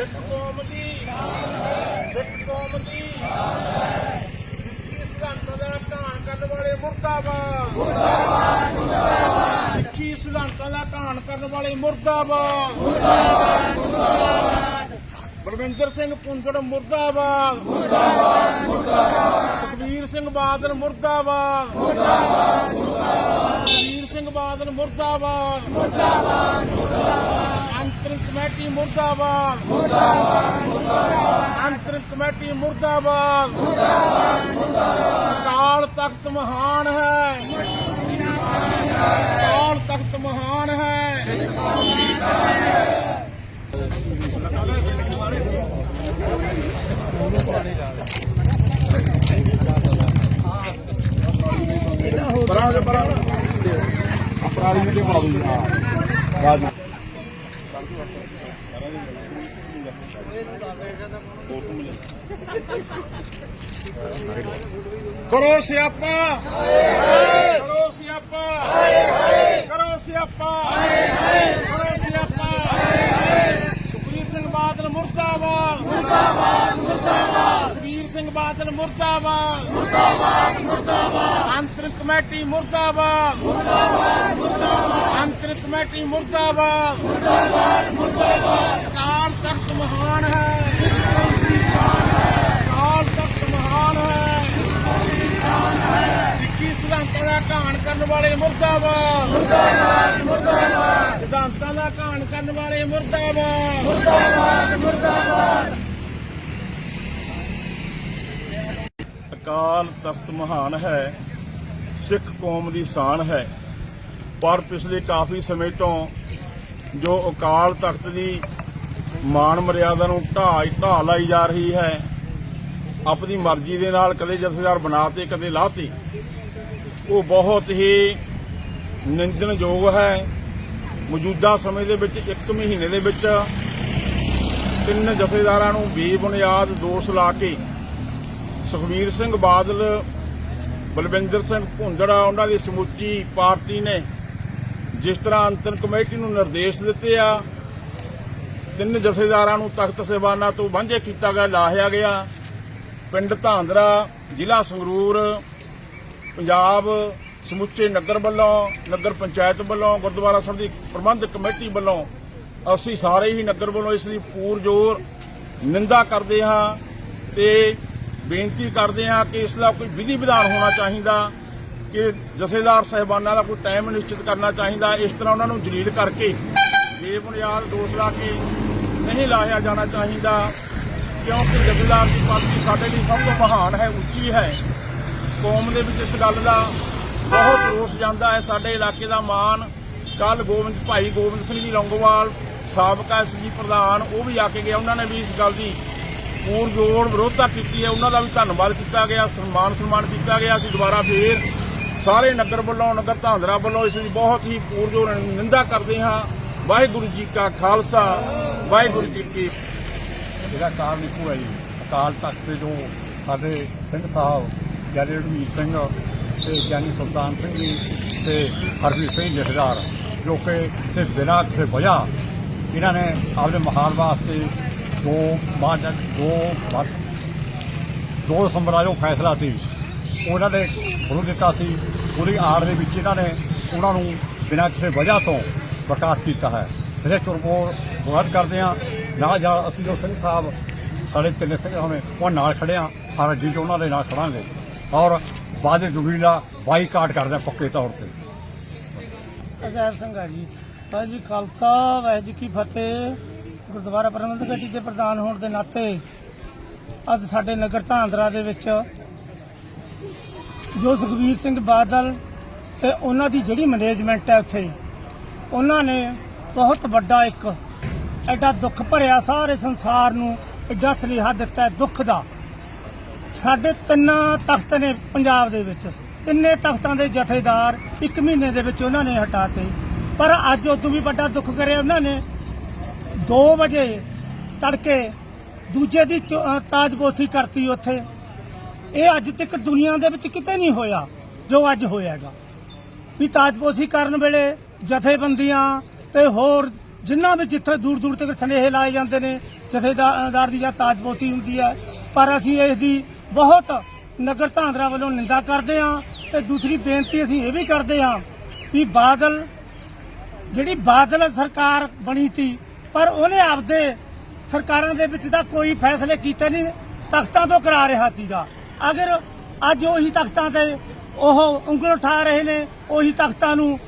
ਸਿੱਖ ਕੌਮ ਦੀ, ਸਿੱਖ ਕੌਮ ਦੀ। ਸਿੱਖੀ ਸਿਧਾਂਤਾਂ ਦਾ ਘਾਣ ਕਰਨ ਵਾਲੇ ਮੁਰਦਾਬਾਦ। ਮੁਰਦਾਬਾਦ ਮੁਰਦਾਬਾਦ ਸਿੱਖੀ ਸਿਧਾਂਤਾਂ ਦਾ ਘਾਣ ਕਰਨ ਵਾਲੇ ਮੁਰਦਾਬਾਦ। ਮੁਰਦਾਬਾਦ ਮੁਰਦਾਬਾਦ ਬਲਵਿੰਦਰ ਸਿੰਘ ਪੁੰਜੜ ਮੁਰਦਾਬਾਦ। ਮੁਰਦਾਬਾਦ ਮੁਰਦਾਬਾਦ ਸੁਖਬੀਰ ਸਿੰਘ ਬਾਦਲ ਮੁਰਦਾਬਾਦ ਮੁਰਦਾਬਾਦ ਮੁਰਦਾਬਾਦ। ਸੁਖਬੀਰ ਸਿੰਘ ਬਾਦਲ ਮੁਰਦਾਬਾਦ। ਅੰਤਰਿਮ ਕਮੇਟੀ ਮੁਰਦਾਬਾਦ। ਮੁਰਦਾਬਾਦ ਮੁਰਦਾਬਾਦ ਅੰਤਰਿਮ ਕਮੇਟੀ ਮੁਰਦਾਬਾਦ। ਮੁਰਦਾਬਾਦ ਮੁਰਦਾਬਾਦ ਕਾਲ ਤਖਤ ਮਹਾਨ ਹੈ। ਕਾਲ ਤਖਤ ਮਹਾਨ ਹੈ। ਪਰਾਂ ਦੇ ਪਰਾਂ ਅਪਰਾਧੀ ਨੂੰ ਤੇ ਪਾ ਦੂੰ ਹਾਂ। ਰਾਜ ਕਰੋ ਸਿਆਪਾ ਕਰੋ ਸਿਆਪਾ ਕਰੋ ਸਿਆਪਾ ਕਰੋ ਸਿਆਪਾ ਸੁਖਬੀਰ ਸਿੰਘ ਬਾਦਲ ਮੁਰਦਾਬਾਦ ਮੁਰਦਾਬਾਦ ਮੁਰਦਾਬਾਦ ਸੁਖਬੀਰ ਸਿੰਘ ਬਾਦਲ ਮੁਰਦਾਬਾਦ ਮੁਰਦਾਬਾਦ ਮੁਰਦਾਬਾਦ ਅੰਤਰਿਮ ਕਮੇਟੀ ਮੁਰਦਾਬਾਦ ਮੁਰਦਾਬਾਦ ਮੁਰਦਾਬਾਦ ਅੰਤਰਿਮ ਕਮੇਟੀ ਮੁਰਦਾਬਾਦ ਮੁਰਦਾਬਾਦ ਮੁਰਦਾਬਾਦ ਕਾਲ ਤਖਤ ਮਹਾਨ ਹੈ ਕਾਲ ਤਖਤ ਮਹਾਨ ਹੈ ਸਿੱਖੀ ਸਿਧਾਂਤਾਂ ਦਾ ਘਾਣ ਕਰਨ ਵਾਲੇ ਮੁਰਦਾਬਾਦ ਮੁਰਦਾਬਾਦ ਮੁਰਦਾਬਾਦ ਸਿਧਾਂਤਾਂ ਦਾ ਘਾਣ ਕਰਨ ਵਾਲੇ ਮੁਰਦਾਬਾਦ ਮੁਰਦਾਬਾਦ ਅਕਾਲ ਤਖਤ ਮਹਾਨ ਹੈ, ਸਿੱਖ ਕੌਮ ਦੀ ਸ਼ਾਨ ਹੈ। ਪਰ ਪਿਛਲੇ ਕਾਫੀ ਸਮੇਂ ਤੋਂ ਜੋ ਅਕਾਲ ਤਖਤ ਦੀ ਮਾਣ ਮਰਿਆਦਾ ਨੂੰ ਢਾਹ ਢਾਹ ਲਾਈ ਜਾ ਰਹੀ ਹੈ, ਆਪਣੀ ਮਰਜ਼ੀ ਦੇ ਨਾਲ ਕਦੇ ਜਥੇਦਾਰ ਬਣਾਤੇ, ਕਦੇ ਲਾਤੇ, ਉਹ ਬਹੁਤ ਹੀ ਨਿੰਦਣਯੋਗ ਹੈ। ਮੌਜੂਦਾ ਸਮੇਂ ਦੇ ਵਿੱਚ, ਇੱਕ ਮਹੀਨੇ ਦੇ ਵਿੱਚ ਤਿੰਨ ਜਥੇਦਾਰਾਂ ਨੂੰ ਬੇਬੁਨਿਆਦ ਦੋਸ਼ ਲਾ ਕੇ ਸੁਖਬੀਰ ਸਿੰਘ ਬਾਦਲ, ਬਲਵਿੰਦਰ ਸਿੰਘ ਭੁੰਦੜਾ, ਉਹਨਾਂ ਦੀ ਸਮੁੱਚੀ ਪਾਰਟੀ ਨੇ ਜਿਸ ਤਰ੍ਹਾਂ ਅੰਤਰ ਕਮੇਟੀ ਨੂੰ ਨਿਰਦੇਸ਼ ਦਿੱਤੇ ਆ, ਤਿੰਨ ਜਥੇਦਾਰਾਂ ਨੂੰ ਤਖਤ ਸੇਵਾਨਾ ਤੋਂ ਵਾਂਝੇ ਕੀਤਾ ਗਿਆ, ਲਾਹਿਆ ਗਿਆ। ਪਿੰਡ ਧਾਂਦਰਾ, ਜ਼ਿਲ੍ਹਾ ਸੰਗਰੂਰ, ਪੰਜਾਬ ਸਮੁੱਚੇ ਨਗਰ ਵੱਲੋਂ, ਨਗਰ ਪੰਚਾਇਤ ਵੱਲੋਂ, ਗੁਰਦੁਆਰਾ ਸਾਹਿਬ ਦੀ ਪ੍ਰਬੰਧਕ ਕਮੇਟੀ ਵੱਲੋਂ ਅਸੀਂ ਸਾਰੇ ਹੀ ਨਗਰ ਵੱਲੋਂ ਇਸ ਦੀ ਪੂਰ ਜ਼ੋਰ ਨਿੰਦਾ ਕਰਦੇ ਹਾਂ ਤੇ ਬੇਨਤੀ ਕਰਦੇ ਹਾਂ ਕਿ ਇਸ ਦਾ ਕੋਈ ਵਿਧੀ ਵਿਧਾਨ ਹੋਣਾ ਚਾਹੀਦਾ, ਕਿ ਜਥੇਦਾਰ ਸਾਹਿਬਾਨਾਂ ਦਾ ਕੋਈ ਟਾਈਮ ਨਿਸ਼ਚਿਤ ਕਰਨਾ ਚਾਹੀਦਾ, ਇਸ ਤਰ੍ਹਾਂ ਉਹਨਾਂ ਨੂੰ ਜਲੀਲ ਕਰਕੇ ਬੇਬੁਨਿਆਦ ਦੋਸ਼ ਲਾ ਕੇ ਨਹੀਂ ਲਾਇਆ ਜਾਣਾ ਚਾਹੀਦਾ, ਕਿਉਂਕਿ ਜਥੇਦਾਰ ਦੀ ਪਾਰਟੀ ਸਾਡੇ ਲਈ ਸਭ ਤੋਂ ਮਹਾਨ ਹੈ, ਉੱਚੀ ਹੈ। ਕੌਮ ਦੇ ਵਿੱਚ ਇਸ ਗੱਲ ਦਾ ਬਹੁਤ ਰੋਸ ਜਾਂਦਾ ਹੈ, ਸਾਡੇ ਇਲਾਕੇ ਦਾ ਮਾਨ, ਕੱਲ ਗੋਬਿੰਦ, ਭਾਈ ਗੋਬਿੰਦ ਸਿੰਘ ਜੀ ਲੌਂਗੋਵਾਲ, ਸਾਬਕਾ ਐਸਜੀ ਪ੍ਰਧਾਨ, ਉਹ ਵੀ ਆ ਕੇ ਗਿਆ, ਉਹਨਾਂ ਨੇ ਵੀ ਇਸ ਗੱਲ ਦੀ ਪੂਰਜੋਰ ਵਿਰੋਧਤਾ ਕੀਤੀ ਹੈ, ਉਹਨਾਂ ਦਾ ਵੀ ਧੰਨਵਾਦ ਕੀਤਾ ਗਿਆ, ਸਨਮਾਨ ਸਨਮਾਨ ਕੀਤਾ ਗਿਆ। ਅਸੀਂ ਦੁਬਾਰਾ ਫੇਰ ਸਾਰੇ ਨਗਰ ਵੱਲੋਂ, ਨਗਰ ਧਾਂਦਰਾ ਵੱਲੋਂ ਇਸ ਦੀ ਬਹੁਤ ਹੀ ਪੂਰਜੋਰ ਨਿੰਦਾ ਕਰਦੇ ਹਾਂ। ਵਾਹਿਗੁਰੂ ਜੀ ਕਾ ਖਾਲਸਾ, ਵਾਹਿਗੁਰੂ ਜੀ ਕੀ ਇਹਦਾ ਕਾਰਨ ਇੱਕੋ ਹੈ ਜੀ ਅਕਾਲ ਤਖਤ ਦੇ ਜੋ ਸਾਡੇ ਸਿੰਘ ਸਾਹਿਬ ਗਿਆਨੀ ਰਣਵੀਰ ਸਿੰਘ ਤੇ ਗਿਆਨੀ ਸੁਲਤਾਨ ਸਿੰਘ ਜੀ ਤੇ ਹਰਵੀਰ ਸਿੰਘ ਜਥੇਦਾਰ, ਜੋ ਕਿ ਤੇ ਬਿਨਾਂ ਕਿਸੇ ਵਜ੍ਹਾ ਇਹਨਾਂ ਨੇ ਆਪਦੇ ਮਹਾਨ ਵਾਸਤੇ ਦੋ ਮਾਰਚ ਦੋ ਮਾਰਚ ਦੋ ਦਸੰਬਰ ਦਾ ਜੋ ਫੈਸਲਾ ਸੀ, ਉਹਨਾਂ ਨੇ ਵਿਰੋਧ ਦਿੱਤਾ ਸੀ, ਪੂਰੀ ਆੜ ਦੇ ਵਿੱਚ ਇਹਨਾਂ ਨੇ ਉਹਨਾਂ ਨੂੰ ਬਿਨਾਂ ਕਿਸੇ ਵਜ੍ਹਾ ਤੋਂ ਬਰਖਾਸਤ ਕੀਤਾ ਹੈ। ਇਹਦੇ ਚੁਰਪੋਰ ਵਿਰੋਧ ਕਰਦੇ ਆ ਨਾ ਨਾਲ ਅਸੀਂ ਜੋ ਸਿੰਘ ਸਾਹਿਬ ਸਾਡੇ ਤਿੰਨੇ ਸਿੰਘ ਹੋਣੇ, ਉਹ ਨਾਲ ਖੜੇ ਆ ਹਰ ਜੀ ਉਹਨਾਂ ਦੇ ਨਾਲ ਖੜਾਂਗੇ। ਔਰ ਬਾਅਦ ਜੁਗਰੀ ਦਾ ਬਾਈਕਾਟ ਕਰਦੇ ਆ ਪੱਕੇ ਤੌਰ ਤੇ। ਅਜ਼ਹਿਰ ਸਿੰਘ ਜੀ। ਵਾਹਿਗੁਰੂ ਖਾਲਸਾ, ਵਾਹਿਗੁਰੂ ਕੀ ਫਤਿਹ। ਗੁਰਦੁਆਰਾ ਪ੍ਰਬੰਧਕ ਕਮੇਟੀ ਦੇ ਪ੍ਰਧਾਨ ਹੋਣ ਦੇ ਨਾਤੇ ਅੱਜ ਸਾਡੇ ਨਗਰ ਧਾਂਦਰਾ ਦੇ ਵਿੱਚ ਜੋ ਸੁਖਬੀਰ ਸਿੰਘ ਬਾਦਲ ਤੇ ਉਹਨਾਂ ਦੀ ਜਿਹੜੀ ਮੈਨੇਜਮੈਂਟ ਹੈ ਉੱਥੇ, ਉਹਨਾਂ ਨੇ ਬਹੁਤ ਵੱਡਾ ਇੱਕ ਐਡਾ ਦੁੱਖ ਭਰਿਆ, ਸਾਰੇ ਸੰਸਾਰ ਨੂੰ ਐਡਾ ਸੁਨੇਹਾ ਦਿੱਤਾ ਦੁੱਖ ਦਾ। ਸਾਡੇ ਤਿੰਨ ਤਖਤ ਨੇ ਪੰਜਾਬ ਦੇ ਵਿੱਚ, ਤਿੰਨੇ ਤਖਤਾਂ ਦੇ ਜਥੇਦਾਰ ਇੱਕ ਮਹੀਨੇ ਦੇ ਵਿੱਚ ਉਹਨਾਂ ਨੇ ਹਟਾਤੇ। ਪਰ ਅੱਜ ਉਦੋਂ ਵੀ ਵੱਡਾ ਦੁੱਖ ਕਰਿਆ ਉਹਨਾਂ ਨੇ 2 ਵਜੇ ਤੜਕੇ ਦੂਜੇ ਦੀ ਚੋ- ਅਹ ਤਾਜਪੋਸ਼ੀ ਕਰਤੀ ਉੱਥੇ। ਇਹ ਅੱਜ ਤੱਕ ਦੁਨੀਆ ਦੇ ਵਿੱਚ ਕਿਤੇ ਨਹੀਂ ਹੋਇਆ ਜੋ ਅੱਜ ਹੋਇਆਗਾ। ਵੀ ਤਾਜਪੋਸ਼ੀ ਕਰਨ ਵੇਲੇ ਜਥੇਬੰਦੀਆਂ ਤੇ ਹੋਰ ਜਿੰਨਾ ਵੀ ਜਿੱਥੇ ਦੂਰ ਦੂਰ ਤੱਕ ਸੁਨੇਹੇ ਲਾਏ ਜਾਂਦੇ ਨੇ, ਜਥੇਦਾਰ ਦੀ ਜਾਂ ਤਾਜਪੋਸੀ ਹੁੰਦੀ ਹੈ, ਪਰ ਅਸੀਂ ਇਸ ਦੀ ਬਹੁਤ ਨਗਰ ਧਾਂਦਰਾ ਵੱਲੋਂ ਨਿੰਦਾ ਕਰਦੇ ਹਾਂ ਤੇ ਦੂਸਰੀ ਬੇਨਤੀ ਅਸੀਂ ਇਹ ਵੀ ਕਰਦੇ ਹਾਂ ਵੀ ਬਾਦਲ, ਜਿਹੜੀ ਬਾਦਲ ਸਰਕਾਰ ਬਣੀ ਤੀ ਪਰ ਉਹਨੇ ਆਪਦੇ ਸਰਕਾਰਾਂ ਦੇ ਵਿੱਚ ਤਾਂ ਕੋਈ ਫੈਸਲੇ ਕੀਤੇ ਨਹੀਂ, ਤਖਤਾਂ ਤੋਂ ਕਰਾ ਰਿਹਾ ਸੀਗਾ। ਅਗਰ ਅੱਜ ਉਹੀ ਤਖਤਾਂ ਤੇ ਉਹ ਉਂਗਲ ਉਠਾ ਰਹੇ ਨੇ, ਉਹੀ ਤਖਤਾਂ ਨੂੰ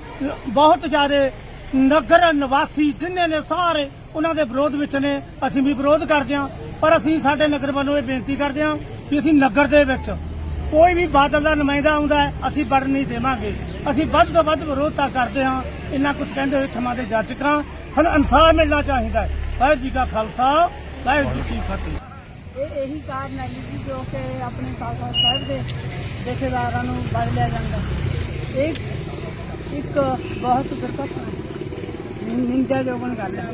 ਬਹੁਤ ਜ਼ਿਆਦਾ ਨਗਰ ਨਿਵਾਸੀ ਜਿੰਨੇ ਨੇ ਸਾਰੇ ਉਹਨਾਂ ਦੇ ਵਿਰੋਧ ਵਿੱਚ ਨੇ, ਅਸੀਂ ਵੀ ਵਿਰੋਧ ਕਰਦੇ ਹਾਂ। ਪਰ ਅਸੀਂ ਸਾਡੇ ਨਗਰ ਵੱਲੋਂ ਇਹ ਬੇਨਤੀ ਕਰਦੇ ਹਾਂ ਕਿ ਅਸੀਂ ਨਗਰ ਦੇ ਵਿੱਚ ਕੋਈ ਵੀ ਬਾਦਲ ਦਾ ਨੁਮਾਇੰਦਾ ਆਉਂਦਾ ਅਸੀਂ ਵੜਨ ਨਹੀਂ ਦੇਵਾਂਗੇ। ਅਸੀਂ ਵੱਧ ਤੋਂ ਵੱਧ ਵਿਰੋਧਤਾ ਕਰਦੇ ਹਾਂ, ਇੰਨਾ ਕੁਝ ਕਹਿੰਦੇ ਹੋਏ ਥਮਾਂ ਦੇ ਜੱਜ ਕਰਾਂ ਹੁਣ ਇਨਸਾਫ ਮਿਲਣਾ ਚਾਹੀਦਾ ਹੈ। ਵਾਹਿਗੁਰੂ ਜੀ ਕਾ ਖਾਲਸਾ, ਵਾਹਿਗੁਰੂ ਜੀ ਕੀ ਫਤਿਹ। ਇਹ ਇਹੀ ਕਾਰਨ ਹੈ ਜੀ ਜੋ ਕਿ ਆਪਣੇ ਖਾਲਸਾ ਸਾਹਿਬ ਦੇ ਜਥੇਦਾਰਾਂ ਨੂੰ ਵੜ ਲਿਆ ਜਾਂਦਾ। ਇਹ ਇੱਕ ਬਹੁਤ ਦੁਰਘਟਨਾ ਨਿੰਦਾਯੋਗ ਗੱਲ ਹੈ।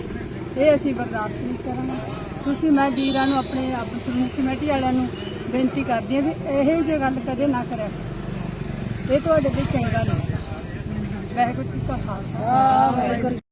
ਇਹ ਅਸੀਂ ਬਰਦਾਸ਼ਤ ਨਹੀਂ ਕਰਾਂਗੇ। ਤੁਸੀਂ ਮੈਂ ਵੀਰਾਂ ਨੂੰ ਆਪਣੇ ਆਪ ਸਮੂਹ ਕਮੇਟੀ ਵਾਲਿਆਂ ਨੂੰ ਬੇਨਤੀ ਕਰਦੀ ਹਾਂ ਵੀ ਇਹ ਜਿਹੀ ਗੱਲ ਕਦੇ ਨਾ ਕਰਿਆ ਇਹ ਤੁਹਾਡੇ ਲਈ ਚੰਗਾ ਨਹੀਂ। ਵਾਹਿਗੁਰੂ ਜੀ ਕਾ ਖਾਲਸਾ। ਵਾਹਿਗੁਰੂ